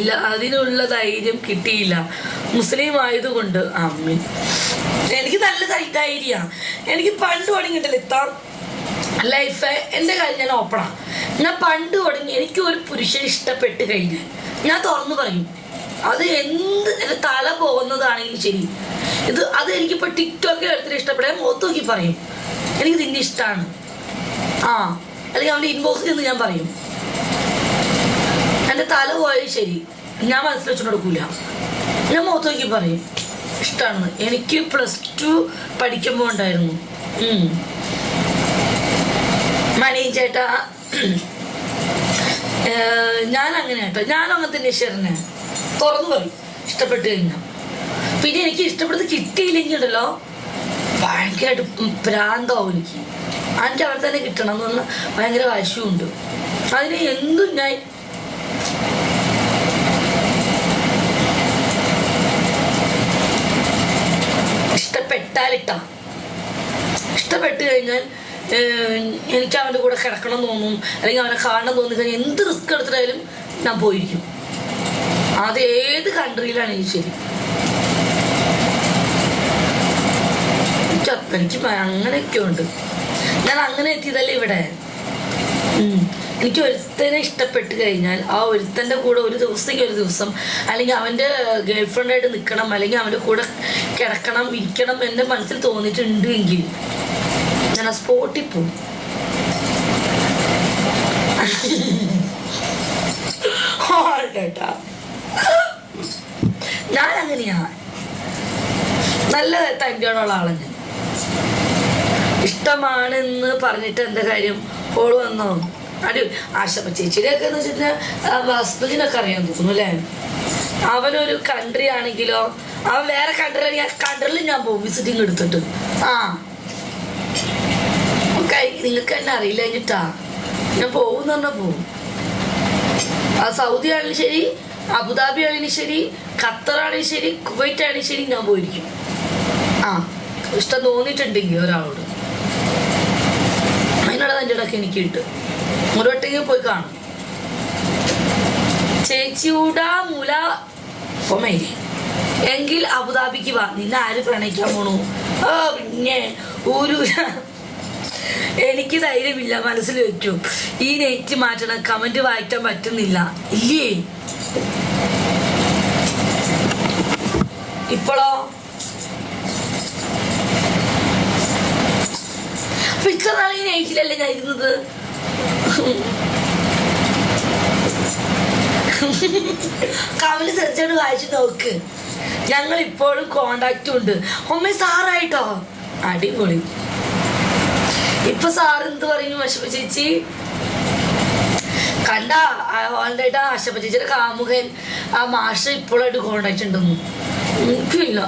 ഇല്ല അതിനുള്ള ധൈര്യം കിട്ടിയില്ല. മുസ്ലിം ആയതുകൊണ്ട് അമ്മ എനിക്ക് നല്ല ധൈര്യമാണ് ധൈര്യ എനിക്ക് പണ്ട് തുടങ്ങിയിട്ടില്ല ഇത്താം ലൈഫ് എന്റെ കാര്യം ഞാൻ ഓപ്പണാണ് ഞാൻ പണ്ട് തുടങ്ങി എനിക്ക് ഒരു പുരുഷൻ ഇഷ്ടപ്പെട്ട് കഴിഞ്ഞാൽ ഞാൻ തുറന്നു പറയും അത് എന്ത് തല പോകുന്നതാണെങ്കിലും ശരി. ഇത് അത് എനിക്കിപ്പോൾ ടിക്ടോക്കിൽ എടുത്തിട്ട് ഇഷ്ടപ്പെടാൻ മുഖത്ത് നോക്കി പറയും. എനിക്ക് നിന്നെ ഇഷ്ടമാണ് ആ അല്ലെങ്കിൽ അവന്റെ ഇൻബോക്സിൽ നിന്ന് ഞാൻ പറയും. എന്റെ തല പോയാൽ ശരി. ഞാൻ മനസ്സിൽ വെച്ചു കൊടുക്കൂല ഞാൻ മുഖത്ത് നോക്കി പറയും. ഇഷ്ടമാണ് എനിക്ക് പ്ലസ് ടു പഠിക്കുമ്പോൾ ഉണ്ടായിരുന്നു. മണി ചേട്ടാ ഞാൻ അങ്ങനെ കേട്ടോ. ഞാനും അങ്ങനെ തന്നെ ശരണേ തുറന്നു പറയും. ഇഷ്ടപ്പെട്ട് കഴിഞ്ഞാൽ പിന്നെ എനിക്ക് ഇഷ്ടപ്പെടുന്നത് കിട്ടിയില്ലെങ്കിൽ ഉണ്ടല്ലോ ഭയങ്കരമായിട്ട് ഭ്രാന്താവും എനിക്ക്. എനിക്ക് അവിടെ തന്നെ കിട്ടണം എന്ന് പറഞ്ഞാൽ ഭയങ്കര വാശിയുണ്ട് അതിന് എന്തും ഞാൻ ഇഷ്ടപ്പെട്ടാലിട്ടാ ഇഷ്ടപ്പെട്ട് കഴിഞ്ഞാൽ എനിക്ക് അവന്റെ കൂടെ കിടക്കണം തോന്നും. അല്ലെങ്കിൽ അവനെ കാണണം തോന്നി കഴിഞ്ഞാൽ എന്ത് റിസ്ക് എടുത്തിട്ടായാലും ഞാൻ പോയിരിക്കും. അത് ഏത് കൺട്രിയിലാണെങ്കിൽ ശരി. എനിക്ക് അങ്ങനെയൊക്കെ ഉണ്ട്. ഞാൻ അങ്ങനെ എത്തിയതല്ലേ ഇവിടെ? എനിക്ക് ഒരുത്തനെ ഇഷ്ടപ്പെട്ട് കഴിഞ്ഞാൽ ആ ഒരുത്തന്റെ കൂടെ ഒരു ദിവസത്തേക്ക് ഒരു ദിവസം അല്ലെങ്കിൽ അവന്റെ ഗേൾ ഫ്രണ്ടായിട്ട് നിൽക്കണം അല്ലെങ്കിൽ അവന്റെ കൂടെ കിടക്കണം ഇരിക്കണം എന്റെ മനസ്സിൽ തോന്നിയിട്ടുണ്ട് എങ്കിൽ ആ സ്പോട്ടിൽ പോകും ഞാൻ അങ്ങനെയാ നല്ല തന്റെയോടുള്ള ആളാണ് ഇഷ്ടമാണെന്ന് പറഞ്ഞിട്ട് എന്താ കാര്യം? ഓൾ വന്നോ? അടി ആശപ്പ ചേച്ചിയുടെയൊക്കെ എന്ന് വെച്ചിട്ടുണ്ടെങ്കിൽ ഹസ്ബൻഡിനൊക്കെ അറിയാൻ തോന്നുന്നു അല്ലേ? അവനൊരു കൺട്രി ആണെങ്കിലോ അവൻ വേറെ കൺട്രി ആണെങ്കിൽ ആ കൺട്രിയിൽ ഞാൻ പോകും വിസിറ്റിംഗ് എടുത്തിട്ട്. ആ. നിങ്ങൾക്ക് തന്നെ അറിയില്ല കഴിഞ്ഞിട്ടാ. ഞാൻ പോകും പറഞ്ഞാൽ പോകും ആ സൗദി ആണെങ്കിലും ശരി അബുദാബി ആണെങ്കിലും ശരി ഖത്തർ ആണെങ്കിലും ശരി കുവൈറ്റ് ആണെങ്കിലും ശരി ഞാൻ പോയിരിക്കും. ആ ഇഷ്ടം തോന്നിയിട്ടുണ്ടെങ്കിൽ ഒരാളോട്. അതിനുള്ള എന്റെ ഇടയ്ക്ക് എനിക്ക് കിട്ടും ഒരു വട്ടെങ്കിൽ പോയി കാണും ചേച്ചിയുടെ മുല ഒമേരി എങ്കിൽ അബുദാബിക്ക് വാ. നിന്നെ ആര് പ്രണയിക്കാൻ പോണു? ഓ പിന്നെ ഒരു എനിക്ക് ധൈര്യമില്ല മനസ്സിൽ വെച്ചു ഈ നെറ്റ് മാറ്റണം കമന്റ് വായിക്കാൻ പറ്റുന്നില്ല. ഇല്ലേ? ഇപ്പോഴോ അപ്പൊ ഈ നൈറ്റിലല്ലേ ഞാൻ ഇരുന്നത് കമൽ സെർച്ചോട് വായിച്ചു നോക്ക്. ഞങ്ങൾ ഇപ്പോഴും കോണ്ടാക്റ്റും ഉണ്ട്. ഒമ്മ സാറായിട്ടോ? അടിപൊളി. ഇപ്പൊ സാർ എന്ത് പറയുന്നു അശപ്പ ചേച്ചി? കണ്ട ഓൾറെഡി ആ ചേച്ചിയുടെ കാമുകൻ ആ മാഷ ഇപ്പോഴായിട്ട് കോണ്ടാക്ട് ഉണ്ടെന്നു എനിക്കില്ല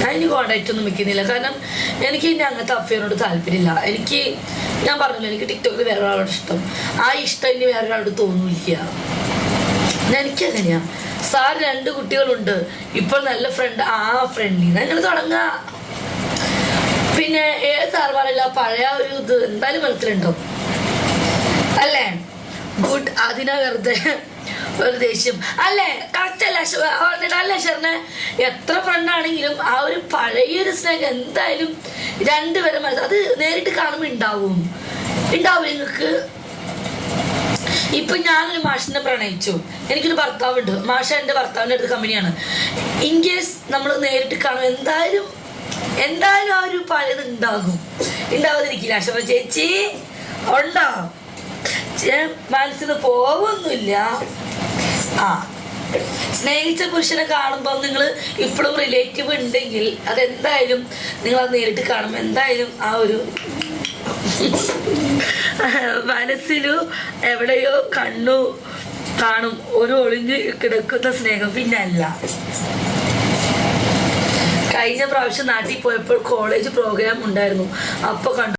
ഞാൻ ഇനി കോണ്ടാക്ട് ഒന്നും വെക്കുന്നില്ല. കാരണം എനിക്ക് ഇനി അങ്ങനത്തെ അഫയറിനോട് താല്പര്യമില്ല. എനിക്ക് ഞാൻ പറഞ്ഞില്ല എനിക്ക് ടിക്ടോക്കിൽ വേറെ ഒരാളോട് ഇഷ്ടം. ആ ഇഷ്ടം ഇനി വേറെ ഒരാളോട് തോന്നില്ല എനിക്കങ്ങനെയാ സാർ രണ്ട് കുട്ടികളുണ്ട്. ഇപ്പോൾ നല്ല ഫ്രണ്ട് ആ ഫ്രണ്ടിൽ അങ്ങനെ തുടങ്ങാ. പിന്നെ പഴയ ഒരു ഇത് എന്തായാലും മനസ്സിലുണ്ടോ അല്ലേ? ഗുഡ്. അതിനാ വെറുതെ ഒരു ദേഷ്യം. അല്ലേ? കറക്റ്റ് അല്ല അല്ലേ ഷെറിനെ എത്ര ഫ്രണ്ടാണെങ്കിലും ആ ഒരു പഴയ ഒരു സ്നേഹം എന്തായാലും രണ്ടുപേരും മനസ്സിൽ അത് നേരിട്ട് കാണുമ്പോൾ ഉണ്ടാവും ഉണ്ടാവും നിങ്ങൾക്ക് ഇപ്പൊ ഞാനൊരു മാഷിനെ പ്രണയിച്ചു. എനിക്കൊരു ഭർത്താവുണ്ട്. മാഷ എന്റെ ഭർത്താവിന്റെ അടുത്ത് കമ്പനിയാണ് ഇൻ കേസ് നമ്മൾ നേരിട്ട് കാണും എന്തായാലും എന്തായാലും ആ ഒരു പഴയത് ഉണ്ടാകും. ഉണ്ടാവാതിരിക്കില്ല. അക്ഷമ ചേച്ചി. ഉണ്ടോ? ചേ- മനസ്സിൽ നിന്ന് പോവൊന്നുമില്ല. ആ. സ്നേഹിച്ച പുരുഷനെ കാണുമ്പോൾ നിങ്ങൾ ഇപ്പോഴും റിലേറ്റീവ് ഉണ്ടെങ്കിൽ അതെന്തായാലും നിങ്ങൾ അത് നേരിട്ട് കാണും എന്തായാലും ആ ഒരു മനസ്സിലു എവിടെയോ കണ്ണു കാണും. ഒരു ഒളിഞ്ഞ് കിടക്കുന്ന സ്നേഹം പിന്നെ അല്ല കഴിഞ്ഞ പ്രാവശ്യം നാട്ടിൽ പോയപ്പോൾ കോളേജ് പ്രോഗ്രാം ഉണ്ടായിരുന്നു. അപ്പോൾ കണ്ടു.